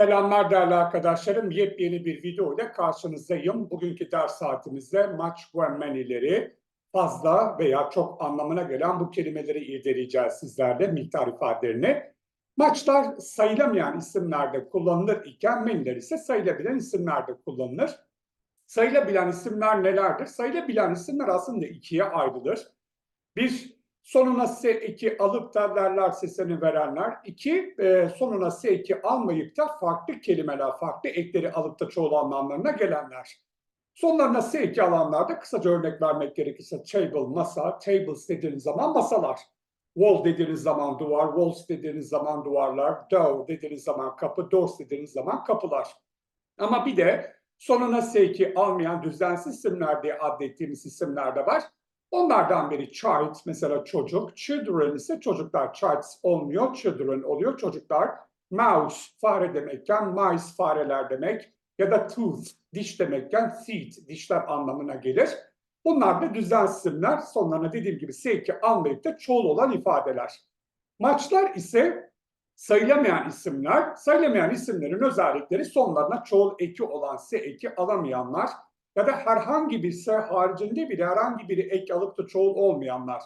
Selamlar değerli arkadaşlarım. Yepyeni bir video ile karşınızdayım. Bugünkü ders saatimizde much ve many'leri fazla veya çok anlamına gelen bu kelimeleri irdeleyeceğiz sizlerle miktar ifadelerini. Maçlar sayılamayan isimlerde kullanılır iken menüler ise sayılabilen isimlerde kullanılır. Sayılabilen isimler nelerdir? Sayılabilen isimler aslında ikiye ayrılır. Bir, sonuna S2 alıp da verler sesini verenler. İki, e, sonuna S2 almayıp da farklı kelimeler, farklı ekleri alıp da çoğul anlamlarına gelenler. Sonlarına S2 alanlarda kısaca örnek vermek gerekirse table, masa, tables dediğiniz zaman masalar. Wall dediğiniz zaman duvar, walls dediğiniz zaman duvarlar, door dediğiniz zaman kapı, doors dediğiniz zaman kapılar. Ama bir de sonuna S2 almayan düzensiz isimler diye adettiğimiz isimler de var. Onlardan biri child mesela çocuk, children ise çocuklar, childs olmuyor, children oluyor çocuklar. Mouse fare demekken mice fareler demek ya da tooth diş demekken teeth dişler anlamına gelir. Bunlar da düzensiz isimler sonlarına dediğim gibi S2 almayıp da çoğul olan ifadeler. Maçlar ise sayılamayan isimler, sayılamayan isimlerin özellikleri sonlarına çoğul eki olan S2 alamayanlar ya da herhangi bir S haricinde bile herhangi biri ek alıp da çoğul olmayanlar.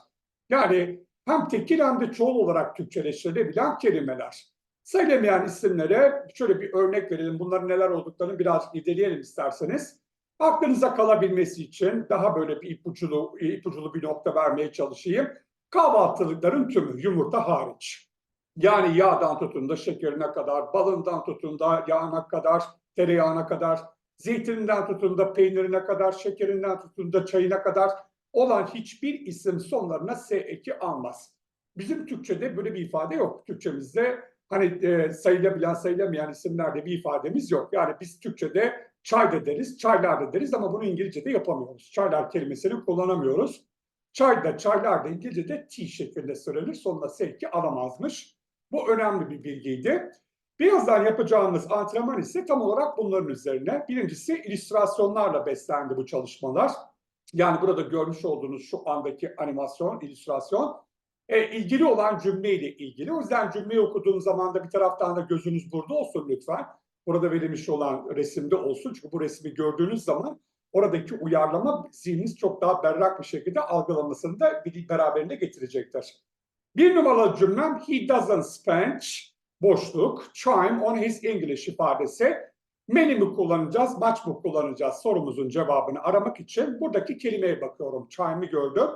Yani hem tekil hem de çoğul olarak Türkçeleştirilebilen kelimeler. Sayılamayan isimlere şöyle bir örnek verelim. Bunların neler olduklarını biraz irdeleyelim isterseniz. Aklınıza kalabilmesi için daha böyle bir ipuculu, ipuculu bir nokta vermeye çalışayım. Kahvaltılıkların tümü yumurta hariç. Yani yağdan tutun da şekerine kadar, balından tutun da yağına kadar, tereyağına kadar, zeytininden tutun da peynirine kadar, şekerinden tutun da çayına kadar olan hiçbir isim sonlarına S eki almaz. Bizim Türkçe'de böyle bir ifade yok. Türkçemizde hani e, sayılabilen sayılamayan isimlerde bir ifademiz yok. Yani biz Türkçe'de çay da deriz, çaylar da deriz ama bunu İngilizce'de yapamıyoruz. Çaylar kelimesini kullanamıyoruz. Çay da çaylar da İngilizce'de T şeklinde söylenir. Sonuna S eki alamazmış. Bu önemli bir bilgiydi. Birazdan yapacağımız antrenman ise tam olarak bunların üzerine. Birincisi illüstrasyonlarla beslendi bu çalışmalar. Yani burada görmüş olduğunuz şu andaki animasyon, illüstrasyon e, ilgili olan cümleyle ilgili. O yüzden cümleyi okuduğum zaman da bir taraftan da gözünüz burada olsun lütfen. Burada verilmiş olan resimde olsun. Çünkü bu resmi gördüğünüz zaman oradaki uyarlama zihniniz çok daha berrak bir şekilde algılamasını da beraberinde getirecektir. Bir numaralı cümlem he doesn't spend boşluk, chime on his English ifadesi. Many mi kullanacağız, much mı kullanacağız sorumuzun cevabını aramak için buradaki kelimeye bakıyorum. Chime'i gördüm.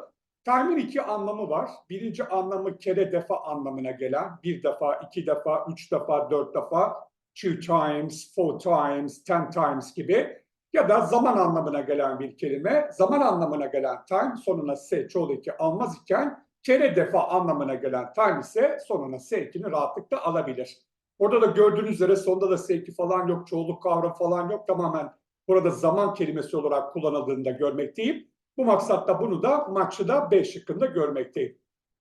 Time'in iki anlamı var. Birinci anlamı kere defa anlamına gelen. Bir defa, iki defa, üç defa, dört defa. Two times, four times, ten times gibi. Ya da zaman anlamına gelen bir kelime. Zaman anlamına gelen time sonuna s çoğul eki almaz iken kere defa anlamına gelen time ise sonuna S2'ni rahatlıkla alabilir. Burada da gördüğünüz üzere sonunda da S2 falan yok, çoğulluk kavramı falan yok. Tamamen burada zaman kelimesi olarak kullanıldığını da görmekteyim. Bu maksatla bunu da maçı da B şıkkında görmekteyim.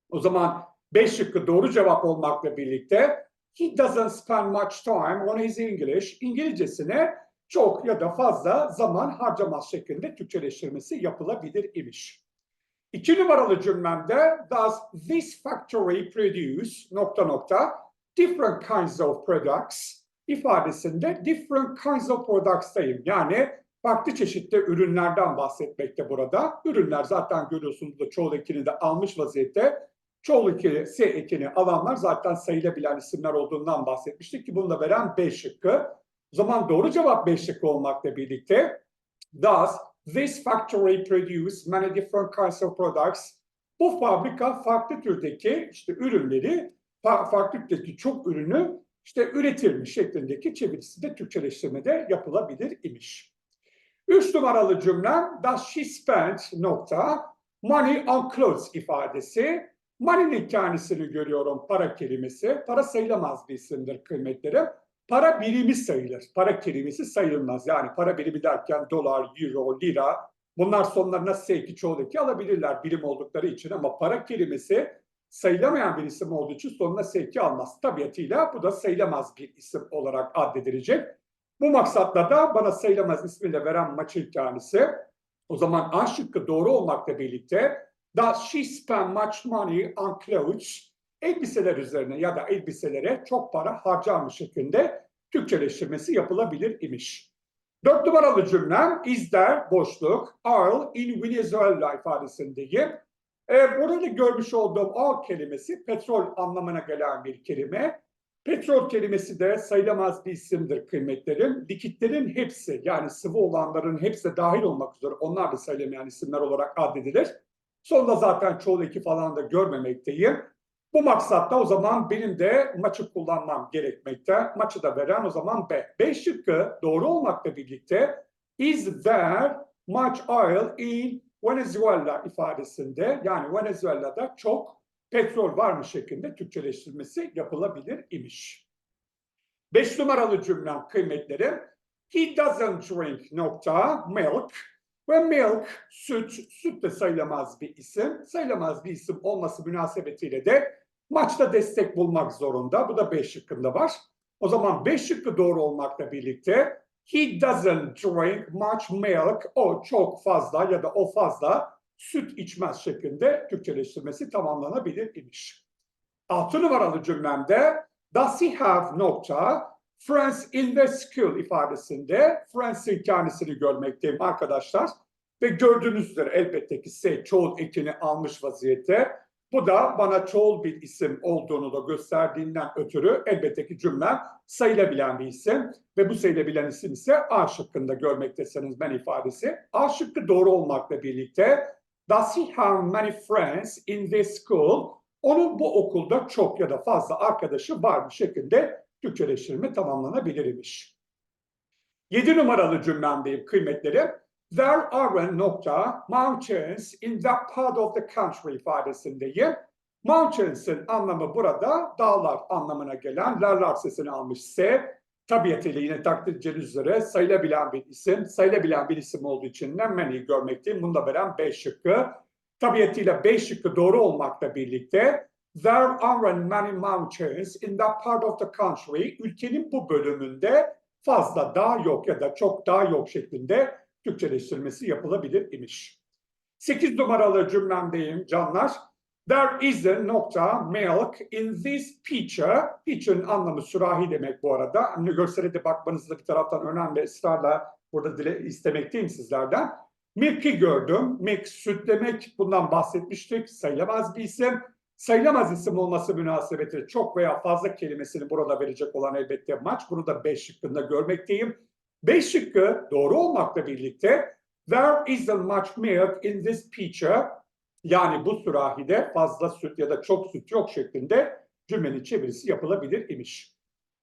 O zaman B şıkkı doğru cevap olmakla birlikte he doesn't spend much time on his English. İngilizcesine çok ya da fazla zaman harcamaz şeklinde Türkçeleştirmesi yapılabilir imiş. İki numaralı cümlemde does this factory produce nokta nokta different kinds of products ifadesinde different kinds of products'tayım. Yani farklı çeşitli ürünlerden bahsetmekte burada. Ürünler zaten görüyorsunuz da çoğul ekini de almış vaziyette. Çoğul eki, S ekini alanlar zaten sayılabilen isimler olduğundan bahsetmiştik ki bunu da veren B şıkkı. O zaman doğru cevap B şıkkı olmakla birlikte does This factory produce many different kinds of products. Bu fabrika farklı türdeki işte ürünleri, farklı türdeki çok ürünü işte üretirmiş şeklindeki çevirisi de Türkçeleştirmede yapılabilir imiş. Üç numaralı cümlem does she spend nokta money on clothes ifadesi. Money'nin kendisini görüyorum para kelimesi. Para sayılamaz bir isimdir kıymetlerim. Para birimi sayılır. Para kelimesi sayılmaz. Yani para birimi derken dolar, euro, lira bunlar sonlarına S2 çoğul eki alabilirler birim oldukları için ama para kelimesi sayılamayan bir isim olduğu için sonuna S2 almaz. Tabiatıyla bu da sayılamaz bir isim olarak addedilecek. Bu maksatla da bana sayılamaz ismiyle veren maçın tanesi. O zaman A şıkkı doğru olmakla birlikte Does she spend much money on clothes? Elbiseler üzerine ya da elbiselere çok para harcarmış şeklinde Türkçeleştirmesi yapılabilir imiş. Dört numaralı cümlem is there boşluk oil in Venezuela ifadesindeyim. E, burada görmüş olduğum oil kelimesi petrol anlamına gelen bir kelime. Petrol kelimesi de sayılamaz bir isimdir kıymetlerim. Likitlerin hepsi yani sıvı olanların hepsi dahil olmak üzere onlar da sayılamayan isimler olarak addedilir. Sonunda zaten çoğul eki falan da görmemekteyim. Bu maksatta o zaman benim de maçı kullanmam gerekmekte. Maçı da veren o zaman B. B şıkkı doğru olmakla birlikte is there much oil in Venezuela ifadesinde yani Venezuela'da çok petrol var mı şeklinde Türkçeleştirmesi yapılabilir imiş. Beş numaralı cümlem kıymetleri he doesn't drink nokta milk ve milk süt, süt de sayılamaz bir isim. Sayılamaz bir isim olması münasebetiyle de maçta destek bulmak zorunda. Bu da 5 şıkkında var. O zaman 5 şıkkı doğru olmakla birlikte he doesn't drink much milk. O çok fazla ya da o fazla süt içmez şeklinde Türkçeleştirmesi tamamlanabilir imiş. 6 numaralı cümlemde does he have nokta friends in the school ifadesinde friends'in kendisini görmekteyim arkadaşlar. Ve gördüğünüz elbette ki S çoğul ekini almış vaziyette. Bu da bana çoğul bir isim olduğunu da gösterdiğinden ötürü elbette ki cümlem sayılabilen bir isim. Ve bu sayılabilen isim ise A şıkkında görmektesiniz ben ifadesi. A şıkkı doğru olmakla birlikte Does he have many friends in this school? Onun bu okulda çok ya da fazla arkadaşı var mı şeklinde Türkçeleştirme tamamlanabilir imiş. 7 numaralı cümlemdeyim kıymetleri. There are nokta mountains in that part of the country ifadesindeyim. Mountains'in anlamı burada dağlar anlamına gelen lerler sesini almış S. Tabiatıyla yine takdir edeceğiniz üzere sayılabilen bir isim. Sayılabilen bir isim olduğu için ne many görmekteyim. Bunu da veren 5 şıkkı. Tabiatıyla 5 şıkkı doğru olmakla birlikte There aren't many mountains in that part of the country. Ülkenin bu bölümünde fazla dağ yok ya da çok dağ yok şeklinde Türkçeleştirmesi yapılabilir imiş. 8 numaralı cümlemdeyim canlar. There isn't nokta milk in this pitcher. Pitcher'ın anlamı sürahi demek bu arada. Hani görsele de bakmanızı da bir taraftan önemli ısrarla burada dile istemekteyim sizlerden. Milk'i gördüm. Milk süt demek. Bundan bahsetmiştik. Sayılamaz bir isim. Sayılamaz isim olması münasebeti çok veya fazla kelimesini burada verecek olan elbette maç. Bunu da 5 şıkkında görmekteyim. 5 şıkkı doğru olmakla birlikte There isn't much milk in this pitcher. Yani bu sürahide fazla süt ya da çok süt yok şeklinde cümlenin çevirisi yapılabilir imiş.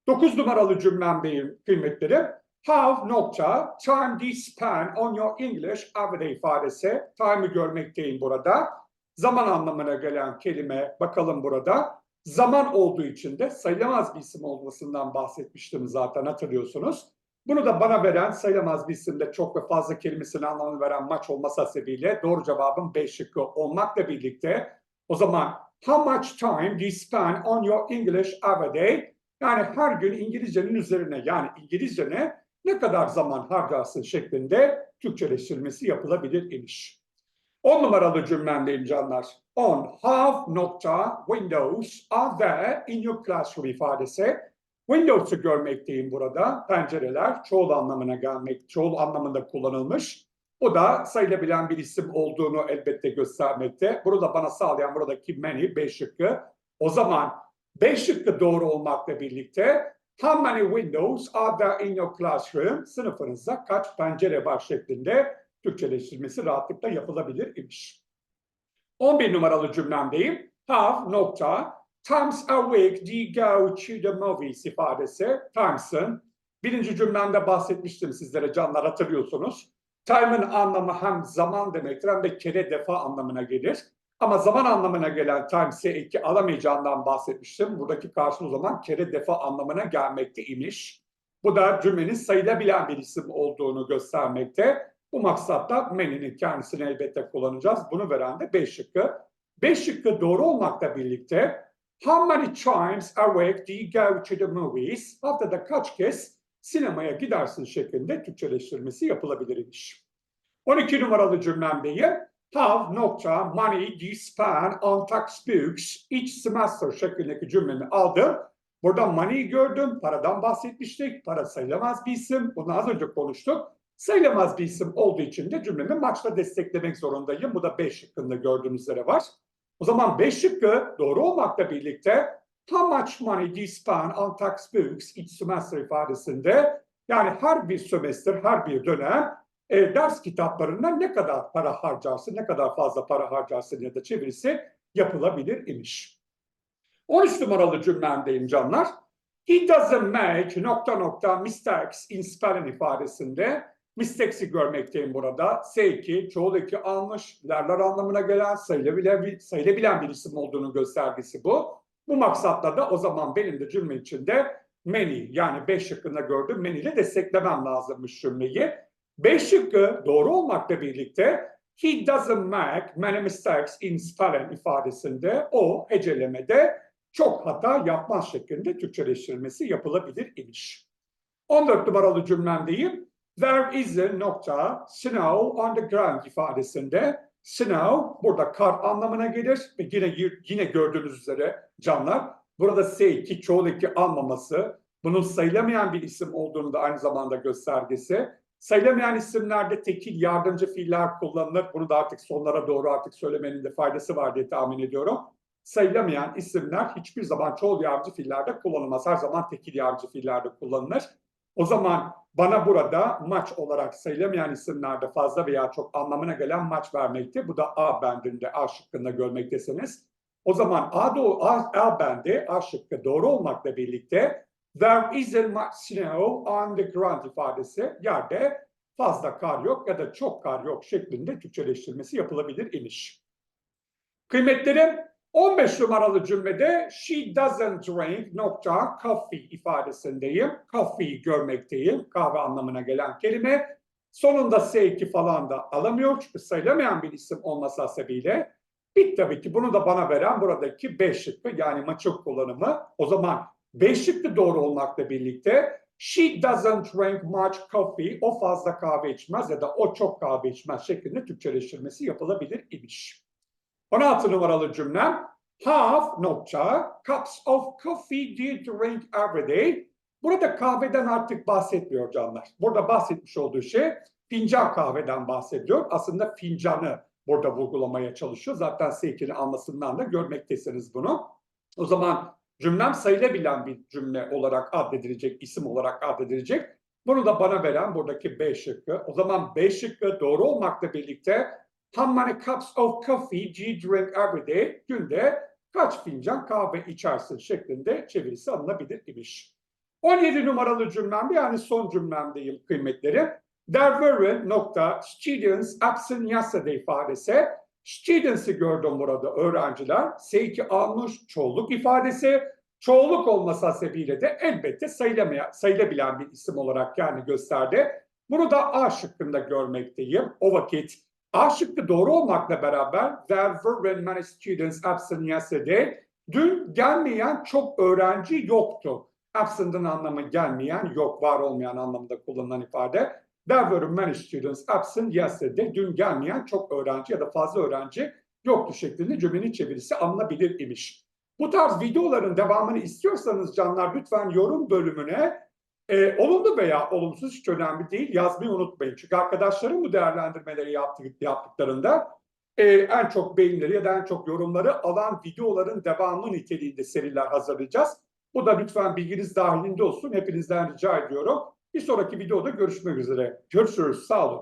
9 numaralı cümlemdeyim kıymetleri. Have nokta time you spend on your English everyday ifadesi. Time'ı görmekteyim burada. Zaman anlamına gelen kelime bakalım burada. Zaman olduğu için de sayılamaz bir isim olmasından bahsetmiştim zaten hatırlıyorsunuz. Bunu da bana veren sayılamaz bir isimde çok ve fazla kelimesinin anlamını veren maç olması sebebiyle doğru cevabım B şıkkı olmakla birlikte o zaman how much time do you spend on your English every day? Yani her gün İngilizcenin üzerine yani İngilizcene ne kadar zaman harcarsın şeklinde Türkçeleştirilmesi yapılabilir imiş. 10 numaralı cümlemdeyim canlar. 10. Have nokta windows are there in your classroom ifadesi. Windows'u görmekteyim burada. Pencereler çoğul anlamına gelmek, çoğul anlamında kullanılmış. Bu da sayılabilen bir isim olduğunu elbette göstermekte. Burada bana sağlayan buradaki many 5 şıkkı. O zaman 5 şıkkı doğru olmakla birlikte How many windows are there in your classroom? Sınıfınızda kaç pencere var şeklinde Türkçeleştirmesi rahatlıkla yapılabilir imiş. 11 numaralı cümlemdeyim. Have nokta times a week do you go to the movies ifadesi. Times'ın birinci cümlemde bahsetmiştim sizlere canlar hatırlıyorsunuz. Time'ın anlamı hem zaman demektir hem de kere defa anlamına gelir. Ama zaman anlamına gelen times'e eki alamayacağından bahsetmiştim. Buradaki karşılığı zaman kere defa anlamına gelmekte imiş. Bu da cümlenin sayılabilen bir isim olduğunu göstermekte. Bu maksatta many'nin kendisini elbette kullanacağız. Bunu veren de 5 şıkkı. 5 şıkkı doğru olmakla birlikte How many times a week do you go to the movies? Haftada kaç kez sinemaya gidersin şeklinde Türkçeleştirmesi yapılabilirmiş. 12 numaralı cümlemdeyim. Have nokta money do you spend on textbooks each semester şeklindeki cümlemi aldım. Burada money gördüm. Paradan bahsetmiştik. Para sayılamaz bir isim. Bunu az önce konuştuk. Sayılamaz bir isim olduğu için de cümlemi maçla desteklemek zorundayım. Bu da 5 şıkkında gördüğünüz üzere var. O zaman 5 şıkkı doğru olmakla birlikte how much money do you spend on textbooks each semester ifadesinde yani her bir sömestr, her bir dönem e, ders kitaplarına ne kadar para harcarsın, ne kadar fazla para harcarsın ya da çevirisi yapılabilir imiş. 13 numaralı cümlemdeyim canlar. He doesn't make nokta nokta mistakes in spelling ifadesinde mistakes'i görmekteyim burada. S2 çoğul eki almış, lerler anlamına gelen sayılabilen sayılabilen bir isim olduğunu göstergesi bu. Bu maksatla da o zaman benim de cümle içinde many yani 5 şıkkında gördüm many ile desteklemem lazımmış cümleyi. 5 şıkkı doğru olmakla birlikte he doesn't make many mistakes in spelling ifadesinde o hecelemede çok hata yapmaz şeklinde Türkçeleştirilmesi yapılabilir imiş. 14 numaralı cümlemdeyim. There is a nokta snow on the ground ifadesinde snow burada kar anlamına gelir ve yine yine gördüğünüz üzere canlar burada S2 çoğul eki almaması bunun sayılamayan bir isim olduğunu da aynı zamanda göstergesi. Sayılamayan isimlerde tekil yardımcı fiiller kullanılır. Bunu da artık sonlara doğru artık söylemenin de faydası var diye tahmin ediyorum. Sayılamayan isimler hiçbir zaman çoğul yardımcı fiillerde kullanılmaz. Her zaman tekil yardımcı fiillerde kullanılır. O zaman bana burada maç olarak sayılamayan isimlerde fazla veya çok anlamına gelen maç vermekte. Bu da A bendinde, A şıkkında görmektesiniz. O zaman A, doğru, A, A bendi, A şıkkı doğru olmakla birlikte there isn't much snow on the ground ifadesi yerde fazla kar yok ya da çok kar yok şeklinde Türkçeleştirmesi yapılabilir imiş. Kıymetlerim 15 numaralı cümlede she doesn't drink nokta coffee ifadesindeyim. Coffee görmekteyim. Kahve anlamına gelen kelime. Sonunda S2 falan da alamıyor çünkü sayılamayan bir isim olması hasebiyle. Bir tabii ki bunu da bana veren buradaki 5 şıkkı yani maçok kullanımı. O zaman 5 şıkkı doğru olmakla birlikte she doesn't drink much coffee. O fazla kahve içmez ya da o çok kahve içmez şeklinde Türkçeleştirmesi yapılabilir imiş. 16 numaralı cümlem. Half nokta cups of coffee do you drink every day? Burada kahveden artık bahsetmiyor canlar. Burada bahsetmiş olduğu şey fincan kahveden bahsediyor. Aslında fincanı burada vurgulamaya çalışıyor. Zaten sevkini almasından da görmektesiniz bunu. O zaman cümlem sayılabilen bir cümle olarak addedilecek, isim olarak addedilecek. Bunu da bana veren buradaki B şıkkı. O zaman B şıkkı doğru olmakla birlikte How many cups of coffee do you drink every day? Günde kaç fincan kahve içersin şeklinde çevirisi alınabilir imiş. 17 numaralı cümlemde yani son cümlemdeyim kıymetleri. There were nokta students absent yesterday ifadesi. Students'ı gördüm burada öğrenciler. S2 almış çoğulluk ifadesi. Çoğulluk olması hasebiyle de elbette sayılabilen bir isim olarak yani gösterdi. Bunu da A şıkkında görmekteyim. O vakit A şıkkı doğru olmakla beraber there were many students absent yesterday. Dün gelmeyen çok öğrenci yoktu. Absent'ın anlamı gelmeyen, yok, var olmayan anlamında kullanılan ifade. There were many students absent yesterday. Dün gelmeyen çok öğrenci ya da fazla öğrenci yoktu şeklinde cümlenin çevirisi alınabilir imiş. Bu tarz videoların devamını istiyorsanız canlar lütfen yorum bölümüne e, olumlu veya olumsuz hiç önemli değil yazmayı unutmayın. Çünkü arkadaşlarım bu değerlendirmeleri yaptık, yaptıklarında e, en çok beğenileri ya da en çok yorumları alan videoların devamı niteliğinde seriler hazırlayacağız. Bu da lütfen bilginiz dahilinde olsun. Hepinizden rica ediyorum. Bir sonraki videoda görüşmek üzere. Görüşürüz. Sağ olun.